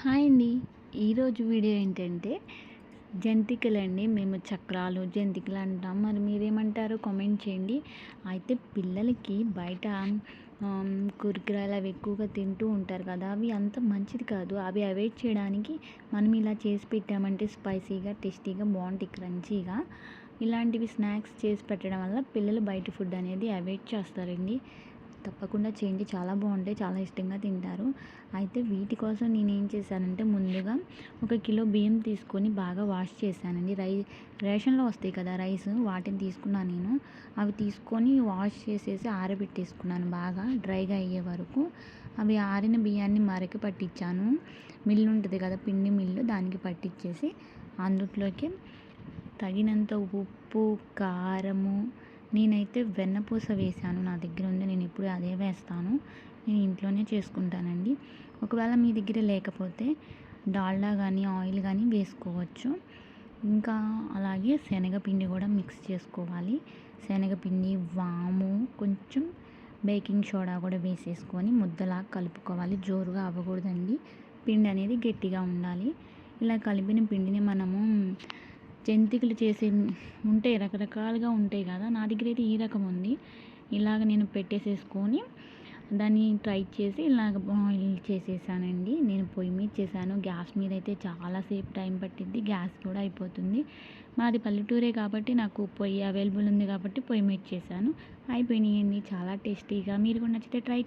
Hi అండి. ఈరోజు video ఏంటంటే జంతికలండి. మేము చక్రాలు జంతికలు అంటాం. మరి మీరేమంటారు కామెంట్ చేయండి. అయితే పిల్లలకి బయట కుర్కురాలు అవి ఎక్కువగా తింటూ ఉంటారు కదా అవి అంత మంచిది కాదు. అవి అవాయిడ్ చేయడానికి మనం ఇలా చేసి పెట్టామంటే స్పైసీగా టేస్టీగా బాగుంటాయి క్రంచీగా ఇలాంటివి స్నాక్స్ చేసి పెట్టడం వల్ల పిల్లలు బయట ఫుడ్ అనేది అవాయిడ్ చేస్తారండి. తప్పకుండా చేయండి. చాలా బాగుంటాయి. చాలా ఇష్టంగా తింటారు. అయితే వీటి కోసం నేను ఏం చేశానంటే ముందుగా ఒక కిలో బియ్యం తీసుకొని బాగా వాష్ చేశానండి. రై రేషన్లో వస్తాయి కదా రైస్ వాటిని తీసుకున్నాను నేను. అవి తీసుకొని వాష్ చేసేసి ఆరబెట్టేసుకున్నాను బాగా. డ్రైగా అయ్యే వరకు అవి ఆరిన బియ్యాన్ని మరకి పట్టించాను. మిల్లు ఉంటుంది కదా పిండి మిల్లు దానికి పట్టించేసి అందులోకి తగినంత ఉప్పు కారము నేనైతే వెన్నపూస వేసాను నా దగ్గర ఉంది. నేను ఎప్పుడు అదే వేస్తాను. నేను ఇంట్లోనే చేసుకుంటానండి. ఒకవేళ మీ దగ్గర లేకపోతే డాల్డా కానీ ఆయిల్ కానీ వేసుకోవచ్చు. ఇంకా అలాగే శనగపిండి కూడా మిక్స్ చేసుకోవాలి. శనగపిండి వాము కొంచెం బేకింగ్ సోడా కూడా వేసేసుకొని ముద్దలా కలుపుకోవాలి. జోరుగా అవ్వకూడదండి. పిండి అనేది గట్టిగా ఉండాలి. ఇలా కలిపిన పిండిని మనము జంతికలు చేసే ఉంటాయి రకరకాలుగా ఉంటాయి కదా. నా దగ్గర అయితే ఈ రకం ఉంది. ఇలాగ నేను పెట్టేసేసుకొని దాన్ని ట్రై చేసి ఇలాగ బాయిల్ చేసేసానండి. నేను పొయ్యి మీద చేశాను. గ్యాస్ మీద అయితే చాలాసేపు టైం పట్టింది గ్యాస్ కూడా అయిపోతుంది. మాది పల్లెటూరే కాబట్టి నాకు పొయ్యి అవైలబుల్ ఉంది కాబట్టి పొయ్యి మీద చేశాను. అయిపోయినాయండి. చాలా టేస్టీగా. మీరు కూడా నచ్చితే ట్రై